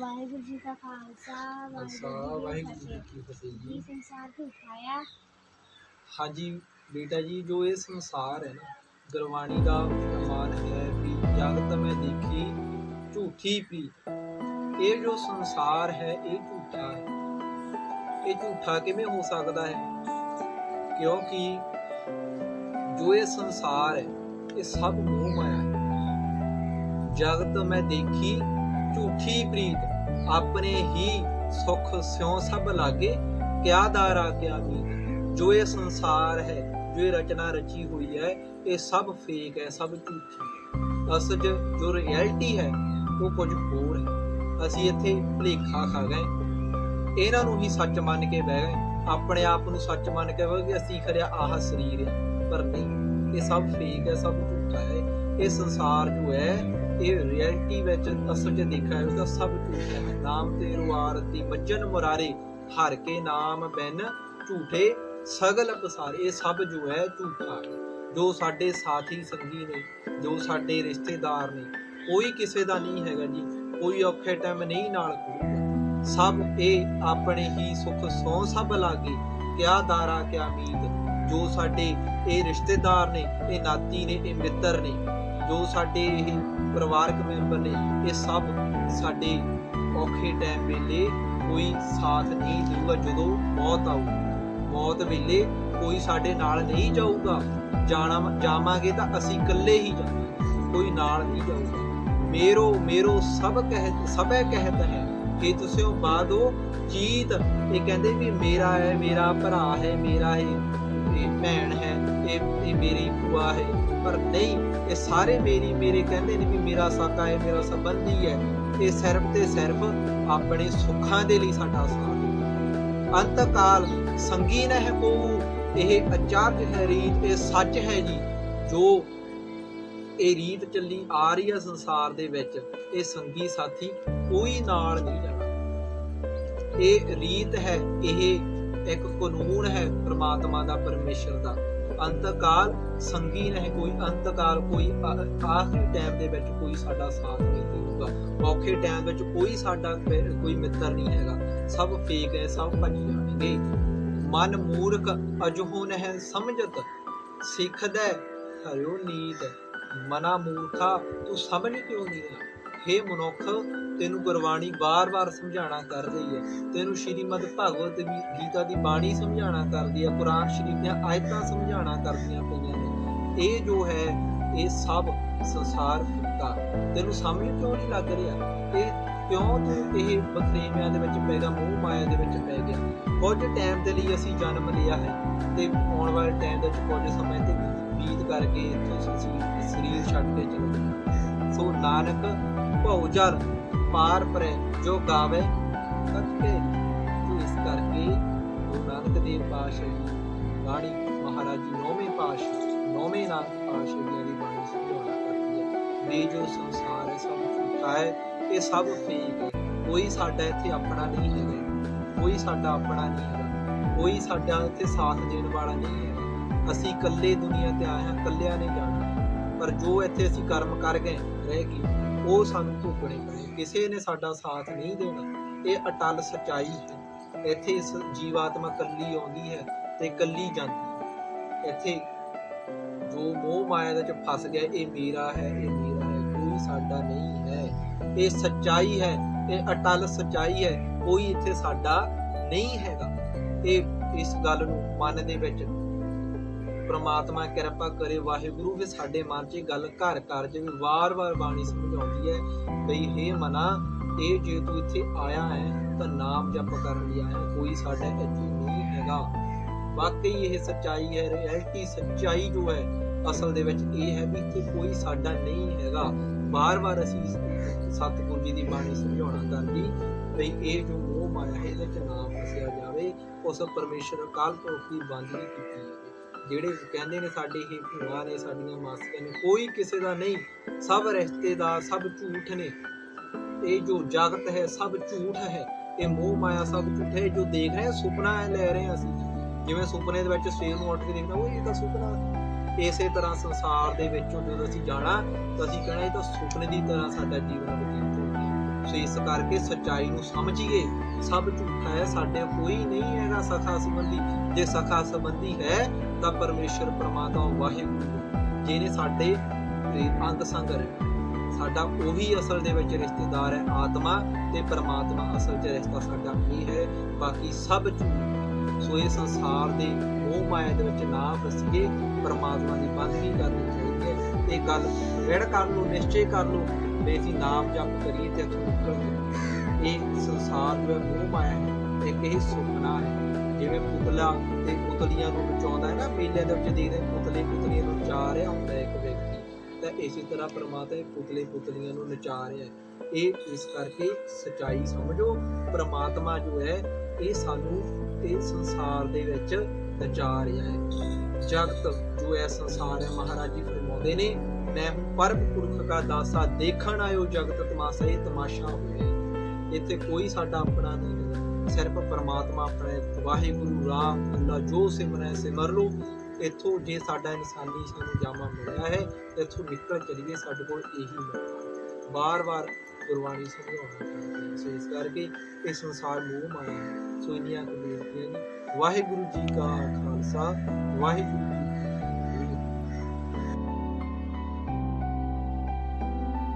ਵਾਹਿਗੁਰੂ ਜੀ ਕਾ ਖਾਲਸਾ ਵਾਹਿਗੁਰੂ ਜੀ ਕੀ ਫਤਿਹ। ਜੀ। ਇਹ ਸੰਸਾਰ ਝੂਠਾ ਆ? ਹਾਂਜੀ ਬੇਟਾ ਜੀ ਜੋ ਇਹ ਸੰਸਾਰ ਹੈ ਨਾ ਗੁਰਬਾਣੀ ਦਾ ਫਰਮਾਨ ਹੈ ਵੀ ਜਗਤ ਮੈਂ ਦੇਖੀ ਝੂਠੀ ਪ੍ਰੀਤ ਇਹ ਜੋ ਸੰਸਾਰ ਹੈ ਇਹ ਝੂਠਾ ਹੈ। ਇਹ ਝੂਠਾ ਕਿਵੇਂ ਹੋ ਸਕਦਾ ਹੈ? ਕਿਉਂਕਿ ਜੋ ਇਹ ਸੰਸਾਰ ਹੈ ਇਹ ਸਭ ਮੋਹ ਮਾਇਆ ਹੈ। ਜਗਤ ਮੈਂ ਦੇਖੀ ਝੂਠੀ ਪ੍ਰੀਤ। ਆਪਣੇ ਹੀ ਸੁਖ ਸਿਉ ਸਭ ਲਾਗੇ, ਕਿਆ ਦਾਰਾ ਕਿਆ ਮੀਤ ਜੋ ਇਹ ਸੰਸਾਰ ਹੈ, ਜੋ ਇਹ ਰਚਨਾ ਰਚੀ ਹੋਈ ਹੈ, ਇਹ ਸਭ ਫੇਕ ਹੈ, ਸਭ ਝੂਠੀ ਹੈ। ਅਸਲ ਜੋ ਰਿਐਲਿਟੀ ਹੈ, ਉਹ ਕੁਝ ਹੋਰ ਹੈ। ਅਸੀਂ ਇੱਥੇ ਭਲੇਖਾ ਖਾ ਗਏ। ਇਹਨਾਂ ਨੂੰ ਹੀ ਸੱਚ ਮੰਨ ਕੇ ਬਹਿ ਗਏ। ਆਪਣੇ ਆਪ ਨੂੰ ਸੱਚ ਮੰਨ ਕੇ ਬਹਿ ਗਏ। ਅਸੀਂ ਖਰਿਆ ਆਹ ਸਰੀਰ ਹੈ। ਪਰ ਨਹੀਂ, ਇਹ ਸਭ ਫੇਕ ਹੈ, ਸਭ ਝੂਠਾ ਹੈ। ਇਹ ਸੰਸਾਰ ਜੋ ਹੈ ਇਹ ਰਿਐਲਿਟੀ ਵਿੱਚ ਅਸਲ 'ਚ ਦੇਖਿਆ ਹੈ ਉਹਦਾ ਸਭ ਝੂਠ ਹੈ। ਨਾਮ ਤੇ ਰੁਆਰਤੀ ਬੱਜਨ ਮੁਰਾਰੇ, ਹਰ ਕੇ ਨਾਮ ਬਿਨ ਝੂਠੇ, ਸਗਲ ਪਸਾਰੇ, ਇਹ ਸਭ ਜੋ ਹੈ ਝੂਠਾ ਜੋ ਸਾਡੇ ਸਾਥੀ, ਸੰਗੀ ਨੇ, ਜੋ ਸਾਡੇ ਰਿਸ਼ਤੇਦਾਰ ਨੇ, ਕੋਈ ਕਿਸੇ ਦਾ ਨਹੀਂ ਹੈਗਾ ਜੀ, ਕੋਈ ਔਖੇ ਟਾਈਮ ਨਹੀਂ ਨਾਲ ਖੜੂਗਾ ਸਭ ਇਹ ਆਪਣੇ ਹੀ ਸੁਖ ਸੌ ਸਭ ਲਾਗੇ, ਕਿਆ ਦਾਰਾ, ਕਿਆ ਮੀਤ। ਜੋ ਸਾਡੇ ਇਹ ਰਿਸ਼ਤੇਦਾਰ ਨੇ, ਇਹ ਨਾਤੀ ਨੇ, ਇਹ ਮਿੱਤਰ ਨੇ ਜੋ ਸਾਡੇ ਇਹ ਪਰਿਵਾਰਕ ਮੈਂਬਰ ਨੇ, ਇਹ ਸਭ ਸਾਡੇ ਔਖੇ ਟਾਈਮ ਵੇਲੇ ਕੋਈ ਸਾਥ ਨਹੀਂ ਦੇਊਗਾ। ਜਦੋਂ ਮੌਤ ਆਊਗੀ, ਮੌਤ ਵੇਲੇ ਕੋਈ ਸਾਡੇ ਨਾਲ ਨਹੀਂ ਜਾਊਗਾ। ਜਾਣਾ, ਜਾਵਾਂਗੇ ਤਾਂ ਅਸੀਂ ਇਕੱਲੇ ਹੀ ਜਾਵਾਂਗੇ, ਕੋਈ ਨਾਲ ਨਹੀਂ ਜਾਊਗਾ। ਮੇਰੋ ਮੇਰੋ ਸਭ ਕਹਿ, ਸਭੇ ਕਹਿਤ ਹੈ ਕਿ ਤੁਸੀਂ ਉਹ ਬਾਦੋ ਜੀਤ। ਇਹ ਕਹਿੰਦੇ ਵੀ ਮੇਰਾ ਹੈ, ਮੇਰਾ ਭਰਾ ਹੈ, ਮੇਰਾ ਹੈ ਇਹ ਭੈਣ ਹੈ, ਇਹ ਇਹ ਮੇਰੀ ਭੂਆ ਹੈ। ਪਰ ਨਹੀਂ, ਇਹ ਸਾਰੇ ਮੇਰੀ, ਮੇਰੇ ਕਹਿੰਦੇ ਨੇ ਵੀ ਮੇਰਾ ਸਾਕਾ ਹੈ, ਮੇਰਾ ਸੰਬੰਧੀ ਹੈ ਇਹ ਸਿਰਫ ਤੇ ਸਿਰਫ ਆਪਣੇ ਸੁੱਖਾਂ ਦੇ ਲਈ ਸਾਡਾ ਸਾਥ ਹੈ। ਅੰਤ ਹੈ ਕੋ ਇਹ ਅਚਾਰਜ ਹੈ ਰੀਤ, ਇਹ ਸੱਚ ਹੈ ਜੀ। ਜੋ ਇਹ ਰੀਤ ਚੱਲੀ ਆ ਰਹੀ ਹੈ ਸੰਸਾਰ ਦੇ ਵਿੱਚ, ਇਹ ਸੰਗੀ ਸਾਥੀ ਕੋਈ ਨਾਲ ਨਹੀਂ ਜਾਣਾ। ਇਹ ਰੀਤ ਹੈ, ਇਹ ਇੱਕ ਕਾਨੂੰਨ ਹੈ ਪ੍ਰਮਾਤਮਾ ਦਾ, ਪਰਮੇਸ਼ਰ ਦਾ। ਅੰਤਕਾਲ ਸੰਗੀ ਨਹੀਂ ਕੋਈ ਅੰਤਕਾਲ ਕੋਈ ਆਖਰੀ ਟਾਈਮ ਦੇ ਵਿੱਚ ਕੋਈ ਸਾਡਾ ਸਾਥ ਨਹੀਂ ਦੇਊਗਾ। ਔਖੇ ਟਾਈਮ ਵਿੱਚ ਕੋਈ ਸਾਡਾ ਕੋਈ ਮਿੱਤਰ ਨਹੀਂ ਹੈਗਾ। ਸਭ ਫੇਕ ਹੈ, ਸਭ ਭੱਜ ਜਾਣਗੇ। ਮਨ ਮੂਰਖ ਅਜਹੋ ਨਹਿ ਸਮਝਤ, ਸਿੱਖਦਾ ਹਰਿਓ ਨੀਤ ਮਨਾ ਮੂਰਖਾ, ਤੂੰ ਸਮਝ ਕਿਉਂ ਨਹੀਂ ਰਿਹਾ? ਹੇ ਮਨੁੱਖ, ਤੈਨੂੰ ਗੁਰਬਾਣੀ ਬਾਰ-ਬਾਰ ਸਮਝਾਣਾ ਕਰ ਰਹੀ ਹੈ ਤੈਨੂੰ ਸ਼੍ਰੀਮਦ ਭਗਵਤ ਦੀ ਗੀਤਾ ਦੀ ਬਾਣੀ ਸਮਝਾਣਾ ਕਰਦੀ ਹੈ ਕੁਰਾਨ ਸ਼ਰੀਫ ਦੀਆਂ ਆਇਤਾਂ ਸਮਝਾਣਾ ਕਰਦੀਆਂ ਪਈਆਂ ਨੇ। ਇਹ ਜੋ ਹੈ, ਇਹ ਸਭ ਸੰਸਾਰ ਫਿੱਕਾ ਤੈਨੂੰ ਸਮਝ ਕਿਉਂ ਨਹੀਂ ਲੱਗ ਰਿਹਾ? ਇਹ ਕਿਉਂ ਤੂੰ ਇਹ ਬਖਰੇਵਿਆਂ ਦੇ ਵਿੱਚ ਪੈਦਾ ਗਿਆ, ਮੋਹ ਮਾਇਆ ਦੇ ਵਿੱਚ ਪੈ ਗਿਆ? ਕੁਝ ਟਾਈਮ ਦੇ ਲਈ ਅਸੀਂ ਜਨਮ ਲਿਆ ਹੈ ਤੇ ਆਉਣ ਵਾਲੇ ਟਾਈਮ ਦੇ ਵਿੱਚ ਕੁਝ ਸਮੇਂ ਤੇ ਬੀਤ ਕਰਕੇ ਇੱਥੋਂ ਸਰੀਰ ਛੱਡ ਕੇ ਚਲੇ ਸੋ ਨਾਨਕ ਭਉ ਜਲ ਪਾਰ ਪਰੈ, ਜੋ ਗਾਵੇ ਤੱਕੇ ਤੂੰ ਇਸ ਕਰਕੇ ਗੁਰੂ ਨਾਨਕ ਦੇਵ ਪਾਤਸ਼ਾਹ ਜੀ ਬਾਣੀ ਮਹਾਰਾਜ ਜੀ ਨੌਵੇਂ ਪਾਤਸ਼ਾਹ, ਨੌਵੇਂ ਨਾਨਕ ਪਾਤਸ਼ਾਹ ਜੀ ਦੀ ਬਾਣੀ ਸਮਝਾਉਣਾ ਕਰਦੀ ਹੈ। ਇਹ ਜੋ ਸੰਸਾਰ ਹੈ ਸਭ ਝੂਠਾ ਹੈ, ਇਹ ਸਭ ਫੇਕ ਹੈ। ਕੋਈ ਸਾਡਾ ਇੱਥੇ ਆਪਣਾ ਨਹੀਂ ਹੈਗਾ। ਕੋਈ ਸਾਡਾ ਆਪਣਾ ਨਹੀਂ ਹੈਗਾ। ਕੋਈ ਸਾਡਾ ਇੱਥੇ ਸਾਥ ਦੇਣ ਵਾਲਾ ਨਹੀਂ ਹੈ। ਅਸੀਂ ਇਕੱਲੇ ਦੁਨੀਆ ਤੇ ਆਏ ਹਾਂ, ਇਕੱਲਿਆਂ ਨੇ ਜਾਣਾ। ਪਰ ਜੋ ਇੱਥੇ ਅਸੀਂ ਕਰਮ ਕਰ ਗਏ, ਰਹਿ ਗਏ। ਉਹ ਸਾਨੂੰ ਭੋਗਣੇ ਪਏ। ਕਿਸੇ ਨੇ ਸਾਡਾ ਸਾਥ ਨਹੀਂ ਦੇਣਾ। ਇਹ ਅਟਲ ਸਚਾਈ ਹੈ। ਇੱਥੇ ਇਸ ਜੀਵਾਤਮਾ ਕੱਲੀ ਆਉਂਦੀ ਹੈ ਤੇ ਕੱਲੀ ਜਾਂਦੀ ਹੈ। ਇੱਥੇ ਜੋ ਮੋਹ ਮਾਇਆ ਦੇ ਵਿੱਚ ਫਸ ਗਿਆ, ਇਹ ਮੇਰਾ ਹੈ, ਇਹ ਮੇਰਾ ਹੈ, ਕੋਈ ਸਾਡਾ ਨਹੀਂ ਹੈ। ਇਹ ਸਚਾਈ ਹੈ, ਇਹ ਅਟਲ ਸਚਾਈ ਹੈ। ਕੋਈ ਇੱਥੇ ਸਾਡਾ ਨਹੀਂ ਹੈਗਾ। ਇਹ ਇਸ ਗੱਲ ਨੂੰ ਮਨ ਦੇ ਵਿੱਚ ਪ੍ਰਮਾਤਮਾ ਕਿਰਪਾ ਕਰੇ, ਵਾਹਿਗੁਰੂ ਵੀ ਸਾਡੇ ਮਨ 'ਚ ਗੱਲ ਘਰ ਘਰ ਜਿਵੇਂ ਵਾਰ-ਵਾਰ ਬਾਣੀ ਸਮਝਾਉਂਦੀ ਹੈ ਬਈ ਹੇ ਮਨਾ, ਇਹ ਜੇ ਤੂੰ ਇੱਥੇ ਆਇਆ ਹੈ ਤਾਂ ਨਾਮ ਜਪ ਕਰਨ ਲਈ ਆਇਆ ਕੋਈ ਸਾਡਾ ਇੱਥੇ ਨਹੀਂ ਹੈਗਾ। ਵਾਕਈ ਇਹ ਸੱਚਾਈ ਹੈ ਰਿਐਲਿਟੀ ਸੱਚਾਈ ਜੋ ਹੈ, ਅਸਲ ਦੇ ਵਿੱਚ ਇਹ ਹੈ ਵੀ ਇੱਥੇ ਕੋਈ ਸਾਡਾ ਨਹੀਂ ਹੈਗਾ। ਬਾਰ-ਬਾਰ ਅਸੀਂ ਸਤਿਗੁਰੂ ਜੀ ਦੀ ਬਾਣੀ ਸਮਝਾਉਣਾ ਕਰਦੀ ਬਈ ਇਹ ਜੋ ਮੋਹ ਮਾਇਆ ਹੈ, ਇਹਦੇ ਚ ਨਾ ਫਸਿਆ ਜਾਵੇ, ਉਸ ਪਰਮੇਸ਼ਰ ਕਾਲ ਤੋਂ ਦੀ ਬੰਦ ਨਹੀਂ ਕੀਤੀ। ਜਾਵੇ ਜਿਹੜੇ ਕਹਿੰਦੇ ਨੇ ਸਾਡੇ ਹੀ ਭੂਆ ਨੇ, ਸਾਡੀਆਂ ਮਾਸੀਆਂ ਨੇ, ਕੋਈ ਕਿਸੇ ਦਾ ਨਹੀਂ। ਸਭ ਰਿਸ਼ਤੇਦਾਰ ਸਭ ਝੂਠ ਨੇ। ਇਹ ਜੋ ਜਗਤ ਹੈ ਸਭ ਝੂਠ ਹੈ। ਇਹ ਮੋਹ ਮਾਇਆ ਸਭ ਝੂਠ ਹੈ। ਜੋ ਦੇਖ ਰਹੇ ਹਾਂ, ਸੁਪਨਾ ਹੈ ਲੈ ਰਹੇ ਹਾਂ ਅਸੀਂ। ਜਿਵੇਂ ਸੁਪਨੇ ਦੇ ਵਿੱਚ ਸਵੇਰ ਨੂੰ ਉੱਠ ਕੇ ਦੇਖਦਾ ਉਹ ਇਹ ਤਾਂ ਸੁਪਨਾ। ਇਸੇ ਤਰ੍ਹਾਂ ਸੰਸਾਰ ਦੇ ਵਿੱਚੋਂ ਜਦੋਂ ਅਸੀਂ ਜਾਣਾ, ਤਾਂ ਅਸੀਂ ਕਹਿਣਾ, ਇਹ ਤਾਂ ਸੁਪਨੇ ਦੀ ਤਰ੍ਹਾਂ ਸਾਡਾ ਜੀਵਨ ਬਤੀਤ ਹੋ ਸੋ ਇਸ ਕਰਕੇ ਸਚਾਈ ਨੂੰ ਸਮਝੀਏ। ਸਭ ਝੂਠਾ ਹੈ ਸਾਡੇ ਕੋਈ ਨਹੀਂ ਹੈਗਾ ਸਖਾ ਸੰਬੰਧੀ। ਜੇ ਸਖਾ ਸੰਬੰਧੀ ਹੈ, ਤਾਂ ਪਰਮੇਸ਼ਰ, ਪ੍ਰਮਾਤਮਾ, ਵਾਹਿਗੁਰੂ ਜਿਹਨੇ ਸਾਡੇ ਅੰਗ ਸੰਗ ਰਹਿ ਸਾਡਾ ਉਹੀ ਅਸਲ ਦੇ ਵਿੱਚ ਰਿਸ਼ਤੇਦਾਰ ਹੈ, ਆਤਮਾ ਤੇ ਪਰਮਾਤਮਾ। ਅਸਲ 'ਚ ਰਿਸ਼ਤਾ ਸਾਡਾ ਇਹ ਹੈ, ਬਾਕੀ ਸਭ ਝੂਠ ਸੋ ਇਹ ਸੰਸਾਰ ਦੇ ਮੋਹ ਮਾਇਆ ਦੇ ਵਿੱਚ ਨਾ ਫਸੀਏ, ਪਰਮਾਤਮਾ ਦੀ ਬੰਦਗੀ ਕਰਨੀ ਚਾਹੀਦੀ ਹੈ। ਇਹ ਗੱਲ ਵਿੜ ਕਰ ਲਓ, ਨਿਸ਼ਚੈ ਕਰ ਲਓ। ਵੀ ਅਸੀਂ ਨਾਮ ਜਪ ਕਰੀਏ ਤੇ ਇੱਥੋਂ ਨਿਕਲ ਇਹ ਸੰਸਾਰ ਜੋ ਹੈ ਮੋਹ ਮਾਇਆ ਹੈ ਇੱਕ ਇਹ ਸੁਪਨਾ ਹੈ। ਜਿਵੇਂ ਪੁਤਲਾ ਤੇ ਪੁਤਲੀਆਂ ਨੂੰ ਬਚਾਉਂਦਾ ਹੈ ਨਾ ਮੇਲਿਆਂ ਦੇ ਵਿੱਚ ਦੇਖਦੇ ਪੁਤਲੇ ਪੁਤਲੀਆਂ ਨੂੰ ਨਚਾ ਰਿਹਾ ਹੁੰਦਾ ਇੱਕ ਵਿਅਕਤੀ। ਤਾਂ ਇਸੇ ਤਰ੍ਹਾਂ ਪਰਮਾਤਮਾ ਪੁਤਲੇ ਪੁਤਲੀਆਂ ਨੂੰ ਨਚਾ ਰਿਹਾ ਹੈ। ਇਹ ਇਸ ਕਰਕੇ ਸਚਾਈ ਸਮਝੋ, ਪਰਮਾਤਮਾ ਜੋ ਹੈ, ਇਹ ਸਾਨੂੰ ਇਹ ਸੰਸਾਰ ਦੇ ਵਿੱਚ ਨਚਾ ਰਿਹਾ ਹੈ। ਜਗਤ ਜੋ ਹੈ, ਸੰਸਾਰ ਹੈ, ਮਹਾਰਾਜ ਜੀ ਫਰਮਾਉਂਦੇ ਨੇ ਮੈਂ ਪਰਮ ਪੁਰਖ ਦਾ ਦਾਸਾ ਦੇਖਣ ਆਇਓ ਜਗਤ ਤਮਾਸ਼ਾ, ਇਹ ਤਮਾਸ਼ਾ ਹੋਇਆ ਇੱਥੇ ਕੋਈ ਸਾਡਾ ਆਪਣਾ ਨਹੀਂ ਸਿਰਫ ਪਰਮਾਤਮਾ ਆਪਣੇ ਵਾਹਿਗੁਰੂ, ਰਾਮ, ਅੱਲਾ, ਜੋ ਸਿਮਰੈ, ਸਿਮਰ ਲੋ ਇੱਥੋਂ ਜੇ ਸਾਡਾ ਇਨਸਾਨੀ ਸਾਨੂੰ ਜਾਮਾ ਮਿਲਿਆ ਹੈ, ਇੱਥੋਂ ਨਿਕਲ ਚਲੀਏ, ਸਾਡੇ ਕੋਲ ਇਹੀ ਮੌਕਾ ਬਾਰ-ਬਾਰ ਗੁਰਬਾਣੀ ਸਮਝਾਉਣਾ ਸੋ ਇਸ ਕਰਕੇ ਇਹ ਸੰਸਾਰ ਮੋਹ ਮਾਇਆ ਹੈ। ਸੋ ਇੰਨੀਆਂ ਕੁ ਨੇ। ਵਾਹਿਗੁਰੂ ਜੀ ਕਾ ਖਾਲਸਾ। ਵਾਹਿਗੁਰੂ